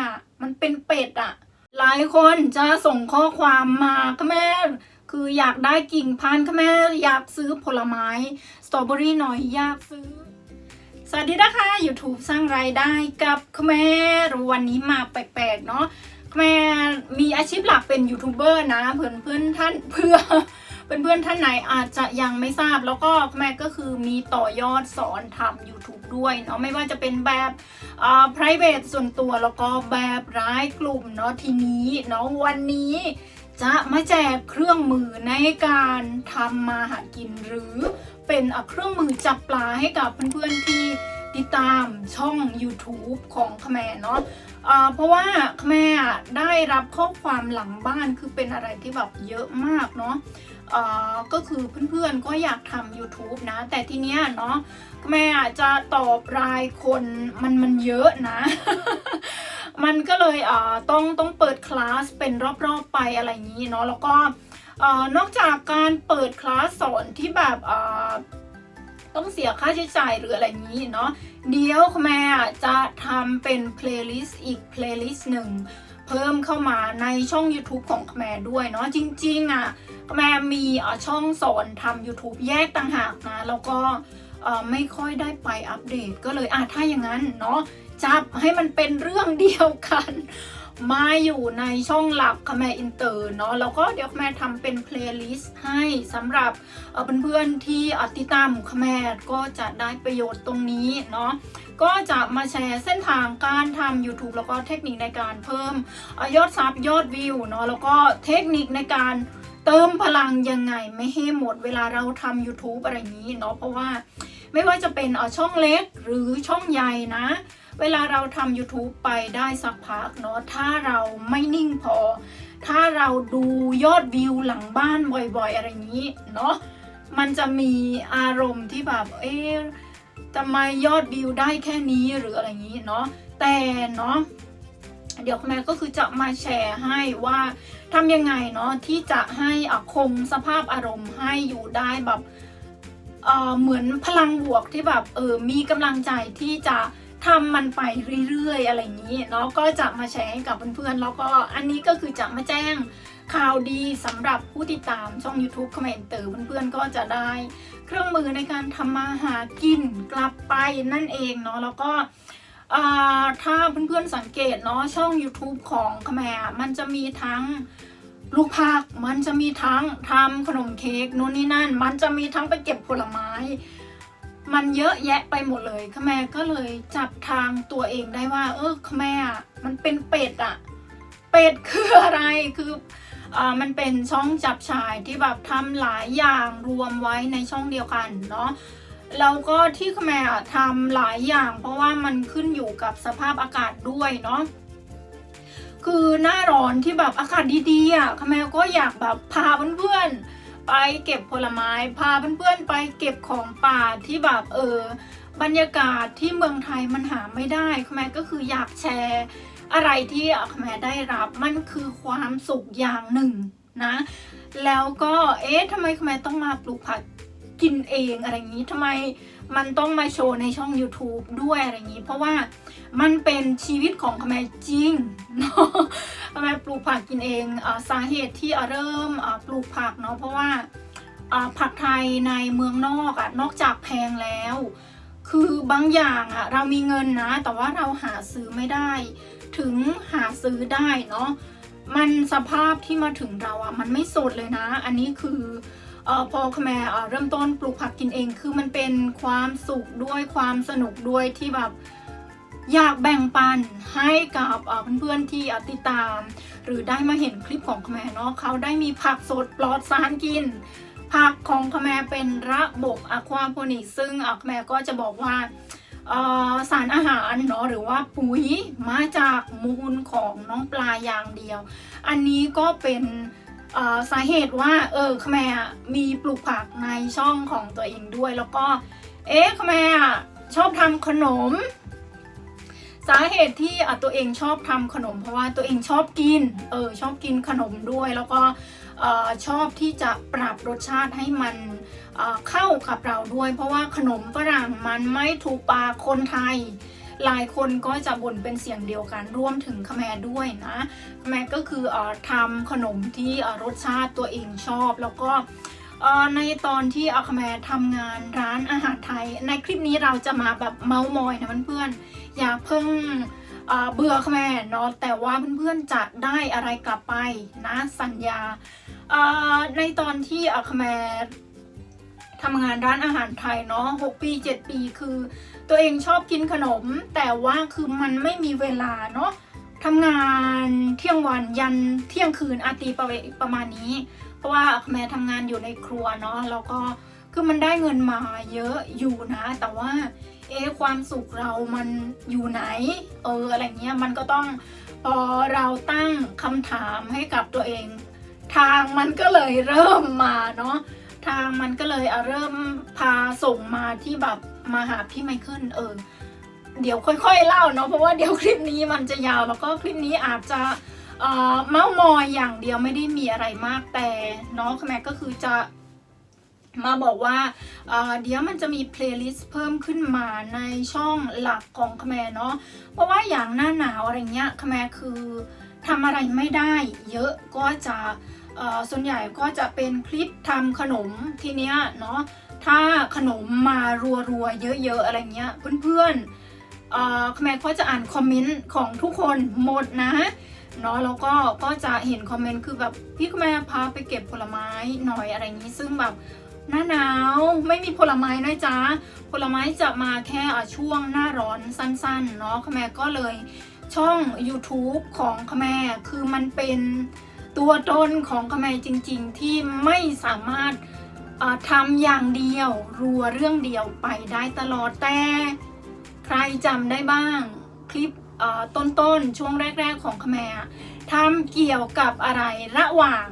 อะ มันเป็นเป็ดอะ หลายคนจะส่งข้อความมาค่ะแม่คืออยากได้กิ่งพันธุ์ค่ะแม่อยากซื้อผลไม้สตรอเบอรี่หน่อยอยากซื้อ สวัสดีนะคะ YouTube สร้างรายได้กับคแม่วันนี้มาแปลกๆเนาะคแม่มีอาชีพหลักเป็นยูทูบเบอร์นะเพื่อนเพื่อนท่านเพื่อ เพื่อนๆท่านไหนอาจจะยังไม่ทราบแล้วก็คแม่ก็คือมีต่อยอดสอนทำ YouTube ด้วยเนาะไม่ว่าจะเป็นแบบอ่า private ส่วนตัวแล้วก็แบบร้ายกลุ่มเนาะทีนี้เนาะวันนี้จะมาแจกเครื่องมือในการทำมาหากินหรือเป็นเครื่องมือจับปลาให้กับเพื่อนๆที่ติดตามช่อง YouTube ของขแมเนาะ เพราะว่าแม่ได้รับข้อความหลังบ้านคือเป็นอะไรที่แบบเยอะมากเนาะก็คือเพื่อนๆก็อยากทำ YouTube นะ แต่ทีเนี้ยเนาะแม่อาจจะตอบรายคนมันมันเยอะนะ มันก็เลยต้องต้องเปิดคลาสเป็นรอบๆไปอะไรอย่างนี้เนาะแล้วก็นอกจากการเปิดคลาสสอนที่แบบ ต้องเสียค่าใช้จ่ายหรืออะไรนี้เนาะเดี๋ยวแม่จะทำเป็นเพลย์ลิสต์อีกเพลย์ลิสต์หนึ่งเพิ่มเข้ามาในช่อง YouTube ของแม่ด้วยเนาะจริงๆอะแม่มีช่องสอนทำ YouTube แยกต่างหากนะแล้วก็ไม่ค่อยได้ไปอัปเดตก็เลยอะถ้าอย่างนั้นเนาะจับให้มันเป็นเรื่องเดียวกัน มาอยู่ในช่องหลักคแมอินเตอร์เนาะแล้วก็เดี๋ยวแม่ทำเป็นเพลย์ลิสต์ให้สำหรับเพื่อนๆที่ติดตามคแมก็จะได้ประโยชน์ตรงนี้เนาะก็จะมาแชร์เส้นทางการทำ YouTube แล้วก็เทคนิคในการเพิ่มอยอดซับยอดวิวเนาะแล้วก็เทคนิคในการเติมพลังยังไงไม่ให้หมดเวลาเราทำ YouTube อะไรนี้เนาะเพราะว่าไม่ว่าจะเป็นอ่อช่องเล็กหรือช่องใหญ่นะ เวลาเราทำ YouTube ไปได้สักพักเนาะถ้าเราไม่นิ่งพอ ถ้าเราดูยอดวิวหลังบ้านบ่อยๆ อะไรอย่างนี้เนาะมันจะมีอารมณ์ที่แบบเอ๊ะทำไมยอดวิวได้แค่นี้หรืออะไรอย่างนี้เนาะแต่เนาะเดี๋ยวแม่ก็คือจะมาแชร์ให้ว่าทำยังไงเนาะที่จะให้อะคงสภาพอารมณ์ให้อยู่ได้แบบเอ่อเหมือนพลังบวกที่แบบเออมีกำลังใจที่จะ ทำมันไปเรื่อยๆ อะไรอย่างนี้เนาะก็จะมาแชร์ให้กับเพื่อนๆ แล้วก็อันนี้ก็คือจะมาแจ้งข่าวดีสำหรับผู้ติดตามช่อง YouTube คอมเมนเตอร์เพื่อนๆ ก็จะได้ เครื่องมือในการทำมาหากินกลับไปนั่นเองเนาะแล้วก็ถ้าเพื่อนๆสังเกตเนาะช่อง YouTube ของขแมมันจะมีทั้งลูกผักมันจะมีทั้งทำขนมเค้กนู่นนี่นั่น มันจะมีทั้งไปเก็บผลไม้ มันเยอะแยะไปหมดเลยขแมก็เลยจับทางตัวเองได้ว่า เออขแมอะมันเป็นเป็ดอะเป็ดคืออะไรคืออ่ามันเป็นช่องจับชายที่แบบทำหลายอย่างรวมไว้ในช่องเดียวกันเนาะแล้วก็ที่ขแมอะทำหลายอย่าง เพราะว่ามันขึ้นอยู่กับสภาพอากาศด้วยเนาะคือหน้าร้อนที่แบบอากาศดีๆอะขแมก็อยากแบบพาเพื่อนๆ ไปเก็บผลไม้ พาเพื่อนๆไปเก็บของป่าที่แบบเออบรรยากาศที่เมืองไทยมันหาไม่ได้ขแมก็คืออยากแชร์อะไรที่ขแมได้รับมันคือความสุขอย่างหนึ่งนะ แล้วก็เอ๊ะทำไมขแมต้องมาปลูกผักกินเองอะไรอย่างนี้ทำไมมันต้องมาโชว์ในช่อง YouTube ด้วยอะไรอย่างนี้ เพราะว่ามันเป็นชีวิตของขแมจริง กินเองอสาเหตุที่เริ่มปลูกผักเนาะเพราะว่าผักไทยในเมืองนอกอะนอกจากแพงแล้ว คือบางอย่างอะเรามีเงินนะ แต่ว่าเราหาซื้อไม่ได้ ถึงหาซื้อได้เนาะมันสภาพที่มาถึงเราอะมันไม่สดเลยนะ อันนี้คืออพอคแมเอ่อเริ่มต้นปลูกผักกินเอง คือมันเป็นความสุขด้วยความสนุกด้วยที่แบบอยากแบ่งปันให้กับเพื่อนๆที่ติดตาม หรือได้มาเห็นคลิปของคแมเนาะเขาได้มีผักสดปลอดสารกิน ผักของคแมเป็นระบบอะควาโพนิกซึ่งอะคแมก็จะบอกว่าสารอาหารเนาะหรือว่าปุ๋ยมาจากมูลของน้องปลาอย่างเดียว อันนี้ก็เป็นสาเหตุว่าเออขแมมีปลูกผักในช่องของตัวเองด้วย แล้วก็เอ๊ะขแมชอบทำขนม สาเหตุที่ตัวเองชอบทำขนม เพราะว่าตัวเองชอบกิน เออชอบกินขนมด้วย แล้วก็ชอบที่จะปรับรสชาติให้มันเเข้ากับเราด้วย เพราะว่าขนมฝรั่งมันไม่ถูกปากคนไทย หลายคนก็จะบ่นเป็นเสียงเดียวกันรวมถึงขแมด้วยนะขแมก็คืออทำขนมที่รสชาติตัวเองชอบแล้วก็ ในตอนที่อาขแมทำงานร้านอาหารไทย ในคลิปนี้เราจะมาแบบเมาส์มอยนะเพื่อนๆอย่าเพิ่งเอ่อเบื่อขแมเนาะแต่ว่าเพื่อนๆจะได้อะไรกลับไปนะสัญญาในตอนที่อาขแมทำงานร้านอาหารไทยเนาะ6ปี 7 ปีคือ ตัวเองชอบกินขนม แต่ว่าคือมันไม่มีเวลาเนาะทำงานเที่ยงวันยันเที่ยงคืนอาตีประประมาณนี้ เพราะว่าแม่ทำงานอยู่ในครัวเนาะแล้วก็คือมันได้เงินมาเยอะอยู่นะ แต่ว่าเอความสุขเรามันอยู่ไหน เอออะไรเงี้ยมันก็ต้องพอเราตั้งคำถามให้กับตัวเอง ทางมันก็เลยเริ่มมาเนาะทางมันก็เลยเอาเริ่มพาส่งมาที่แบบมาหาพี่ไมเคิลเออเดี๋ยวค่อยๆเล่าเนาะเพราะว่าเดี๋ยวคลิปนี้มันจะยาวแล้วก็คลิปนี้อาจจะ เอ่อเมามอยอย่างเดียวไม่ได้มีอะไรมากแต่น้องแม่ก็คือจะมาบอกว่าเดี๋ยวมันจะมีเพลย์ลิสต์เพิ่มขึ้นมาในช่องหลักของคแมเนาะเพราะว่าอย่างหน้าหนาวอะไรเงี้ยคแมคือทำอะไรไม่ได้ เยอะก็จะส่วนใหญ่ก็จะเป็นคลิปทำขนมทีเนี้ยเนาะถ้าขนมมารัวๆเยอะๆอะไรเงี้ยเพื่อนๆเอ่อแม่ก็จะอ่านคอมเมนต์ของทุกคนหมดนะ เนาะแล้วก็ก็จะเห็นคอมเมนต์คือแบบพี่แม่พาไปเก็บผลไม้หน่อยอะไรงนี้ซึ่งแบบหน้าหนาวไม่มีผลไม้นะจ๊ะผลไม้จะมาแค่อะช่วงหน้าร้อนสั้นๆเนาะแม่ก็เลยช่อง YouTube ของแม่คือมันเป็นตัวตนของแม่จริง ๆ ที่ไม่สามารถทำอย่างเดียวรัวเรื่องเดียวไปได้ตลอดแต่ ใครจำได้บ้างคลิป ต้นๆช่วงแรก ๆ ของขแมทำเกี่ยวกับอะไรระหว่าง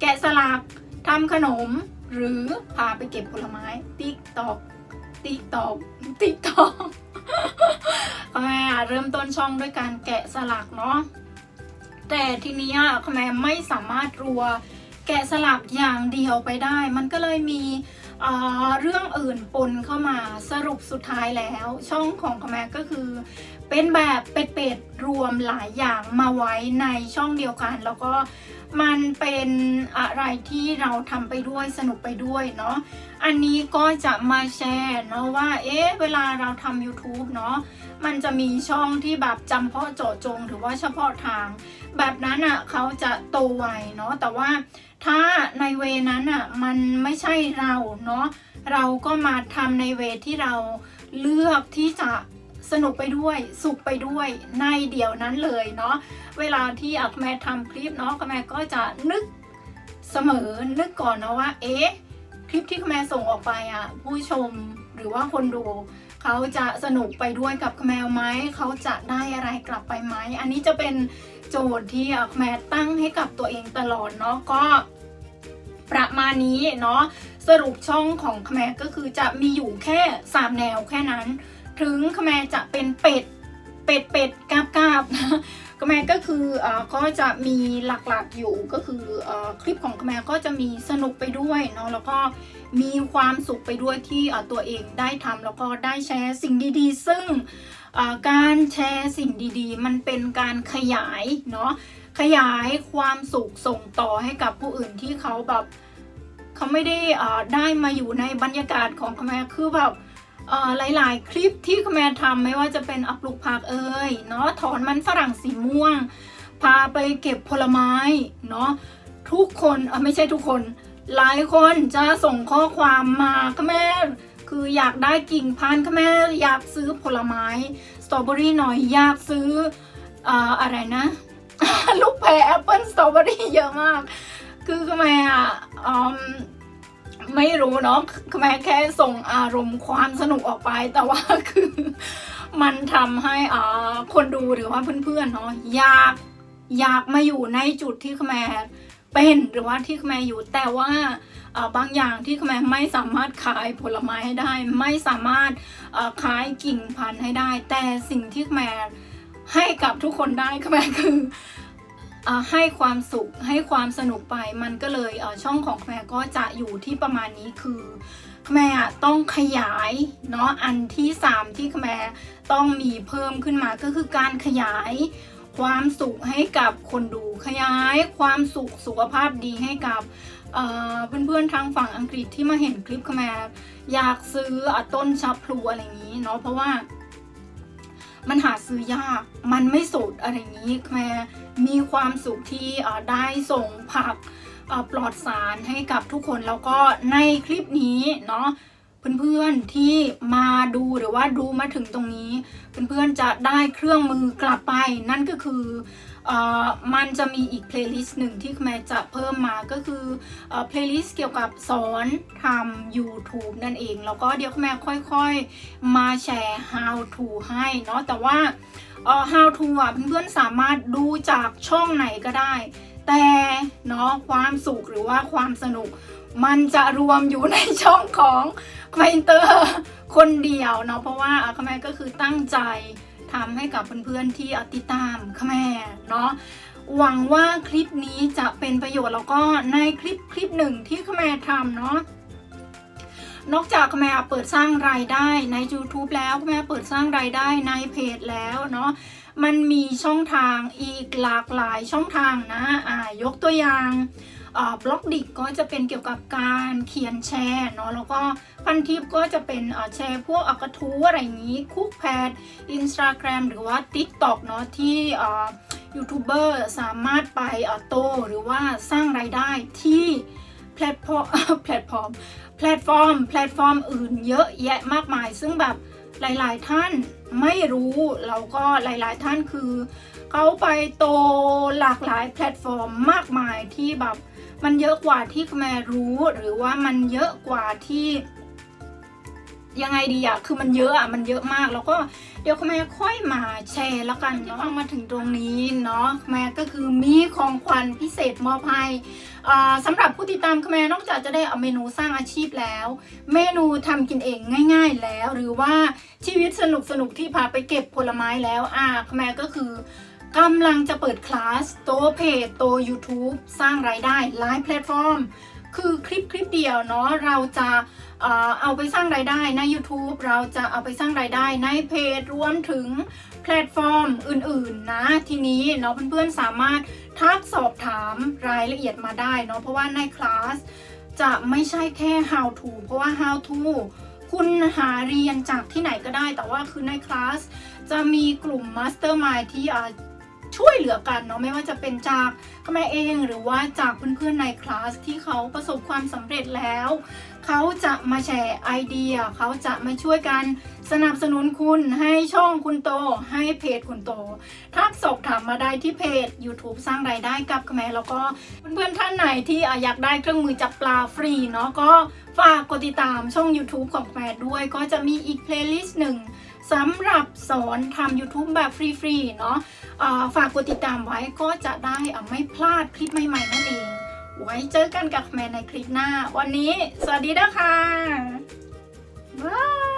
แกะสลักทำขนม หรือพาไปเก็บผลไม้ ติ๊กตอกติ๊กตอกติ๊กตอกขแมเริ่มต้นช่องด้วยการแกะสลักเนาะแต่ทีนี้ขแมไม่สามารถรัวแกะสลักอย่างเดียวไปได้ มันก็เลยมีเรื่องอื่นปนเข้ามาสรุปสุดท้ายแล้ว ช่องของคอมแมก็คือ เป็นแบบเป็ดๆรวมหลายอย่างมาไว้ในช่องเดียวกัน แล้วก็มันเป็นอะไรที่เราทำไปด้วยสนุกไปด้วยเนาะอันนี้ก็จะมาแชร์เนาะว่า เอ๊ะ เวลาเราทำ YouTube เนาะมันจะมีช่องที่แบบจำเพาะเจาะจงหรือว่าเฉพาะทาง แบบนั้นอะเขาจะโตไวเนาะแต่ว่าถ้าในเวนั้นอะมันไม่ใช่เราเนาะเราก็มาทำในเวที่เราเลือกที่จะ สนุกไปด้วย สุขไปด้วยในเดียวนั้นเลยเนาะเวลาที่อักแม่ทำคลิปเนาะแม่ก็จะนึกเสมอนึกก่อนนะว่า เอ๊ะคลิปที่แม่ส่งออกไปอะผู้ชมหรือว่าคนดูเขาจะสนุกไปด้วยกับแมวไหมเขาจะได้อะไรกลับไปไหมอันนี้จะเป็นโจทย์ที่แม่ตั้งให้กับตัวเองตลอดเนาะก็ประมาณนี้เนาะสรุปช่องของแม่ก็คือจะมีอยู่แค่ 3 แนวแค่นั้น ถึงแมจะเป็นเป็ด เป็ดเป็ดกาบกาบนะแมก็คือเอ่อก็จะมีหลักๆอยู่ก็คือเอ่อคลิปของแมก็จะมีสนุกไปด้วยเนาะแล้วก็มีความสุขไปด้วยที่เอ่อตัวเองได้ทำแล้วก็ได้แชร์สิ่งดีๆ ซึ่งเอ่อการแชร์สิ่งดีๆ มันเป็นการขยายเนาะขยายความสุขส่งต่อให้กับผู้อื่นที่เขาแบบเขาไม่ได้อ่อได้มาอยู่ในบรรยากาศของคแมคือแบบ หลาย ๆ คลิปที่คุณแม่ทำไม่ว่าจะเป็นอัปลูกผักเอ่ยเนาะถอนมันฝรั่งสีม่วง พาไปเก็บผลไม้เนาะทุกคนเออไม่ใช่ทุกคน หลายคนจะส่งข้อความมาค่ะแม่คืออยากได้กิ่งพันธุ์ค่ะแม่อยากซื้อผลไม้สตรอเบอรี่หน่อยอยากซื้อออะไรนะ ลูกแพรแอปเปิลสตรอเบอรี่เยอะมาก คือทำไมอะอืม ไม่รู้เนาะทำไมแค่ส่งอารมณ์ความสนุกออกไป แต่ว่าคือมันทำให้อ่าคนดูหรือว่าเพื่อนๆเนาะอยากอยากมาอยู่ในจุดที่แม่เป็นหรือว่าที่แม่อยู่แต่ว่าบางอย่างที่แม่ไม่สามารถขายผลไม้ให้ได้ ไม่สามารถขายกิ่งพันธุ์ให้ได้ แต่สิ่งที่แม่ให้กับทุกคนได้ก็แม่คือ ให้ความสุขให้ความสนุกไปมันก็เลยช่องของแม่ก็จะอยู่ที่ประมาณนี้คือแม่ต้องขยายเนาะอันที่ 3 ที่แม่ต้องมีเพิ่มขึ้นมาก็คือการขยายความสุขให้กับคนดูขยายความสุขสุขภาพดีให้กับเเพื่อนๆทางฝั่งอังกฤษที่มาเห็นคลิปแม่อยากซื้ออต้นชาพลูอะไรอย่างนี้เนาะเพราะว่า มันหาซื้อยาก มันไม่สดอะไรอย่างนี้แม่มีความสุขที่ได้ส่งผักปลอดสารให้กับทุกคนแล้วก็ในคลิปนี้เนาะเพื่อนๆที่มาดูหรือว่าดูมาถึงตรงนี้ เพื่อนๆจะได้เครื่องมือกลับไปนั่นก็คือ มันจะมีอีกเพลย์ลิสต์หนึ่งที่แม่จะเพิ่มมาก็คือเอ่อเพลย์ลิสต์เกี่ยวกับสอนทำ YouTube นั่นเอง แล้วก็เดี๋ยวแม่ค่อยๆ มาแชร์ how to ให้เนาะแต่ว่า how to อะเพื่อนๆสามารถดูจากช่องไหนก็ได้ แต่เนาะความสุขหรือว่าความสนุก มันจะรวมอยู่ในช่องของคมเตอร์คนเดียวเนาะเพราะว่าคแม่ก็คือตั้งใจ ทำให้กับเพื่อนๆที่ติดตามคแม่เนาะหวังว่าคลิปนี้จะเป็นประโยชน์แล้วก็ในคลิปคลิปหนึ่งที่คแม่ทำเนาะนอกจากคแม่เปิดสร้างรายได้ใน YouTube แล้วคแม่เปิดสร้างรายได้ในเพจแล้วเนาะมันมีช่องทางอีกหลากหลายช่องทางนะอ่ายกตัวอย่าง บล็อกดิกก็จะเป็นเกี่ยวกับการเขียนแชร์เนาะแล้วก็พันทิปก็จะเป็นแชร์พวกอกระทู้อะไรอย่างนี้คุกแพดอินสตาแกรมหรือว่า TikTok เนาะที่ยูทูบเบอร์สามารถไปโตหรือว่าสร้างรายได้ที่แพลตฟอร์มแพลตฟอร์มแพลตฟอร์ม แพลตฟอร์มอื่นเยอะแยะมากมาย ซึ่งแบบหลาย ๆ ท่าน ไม่รู้แล้วก็หลายๆท่านคือ เขาไปโตหลากหลายแพลตฟอร์มมากมายที่แบบมันเยอะกว่าที่แม่รู้หรือว่ามันเยอะกว่าที่ ยังไงดีอะคือมันเยอะอะมันเยอะมาก แล้วก็เดี๋ยวแม่ค่อยมาแชร์แล้วกันที่ฟังมาถึงตรงนี้เนาะแม่ก็คือมีของขวัญพิเศษมอบให้อ่าสำหรับผู้ติดตามแม่นอกจากจะได้เอาเมนูสร้างอาชีพแล้ว เมนูทำกินเองง่าย ๆแล้ว หรือว่าชีวิตสนุกสนุกๆที่พาไปเก็บผลไม้แล้วอ่าแม่ก็คือกำลังจะเปิดคลาสโตเพจโต YouTube สร้างรายได้หลายแพลตฟอร์ม คือคลิปคลิปเดียวเนาะเราจะเอาไปสร้างรายได้ใน YouTube เราจะเอาไปสร้างรายได้ในเพจรวมถึงแพลตฟอร์มอื่นๆนะทีนี้เนาะเพื่อนๆสามารถทักสอบถามรายละเอียดมาได้เนาะเพราะว่าในคลาสจะไม่ใช่แค่ how to เพราะว่า how to คุณหาเรียนจากที่ไหนก็ได้ แต่ว่าคือในคลาสจะมีกลุ่ม Mastermind ที่ ช่วยเหลือกันเนาะไม่ว่าจะเป็นจากแม่เองหรือว่าจากเพื่อนๆในคลาสที่เขาประสบความสำเร็จแล้ว เขาจะมาแชร์ไอเดีย เขาจะมาช่วยกันสนับสนุนคุณให้ช่องคุณโต ให้เพจคุณโต ทักสอบถามมาได้ที่เพจ YouTube สร้างรายได้กับแม่แล้วก็เพื่อนๆท่านไหนที่อะอยากได้เครื่องมือจับปลาฟรีเนาะก็ฝากกดติดตามช่อง YouTube ของแม่ด้วย ก็จะมีอีกเพลย์ลิสต์หนึ่ง สำหรับสอนทำ YouTube แบบฟรีๆ เนาะะฝากกดติดตามไว้ก็จะได้ไม่พลาดคลิปใหม่ๆ นั่นเอง ไว้เจอกันกับแม่ในคลิปหน้า วันนี้ สวัสดีนะคะ บ๊าย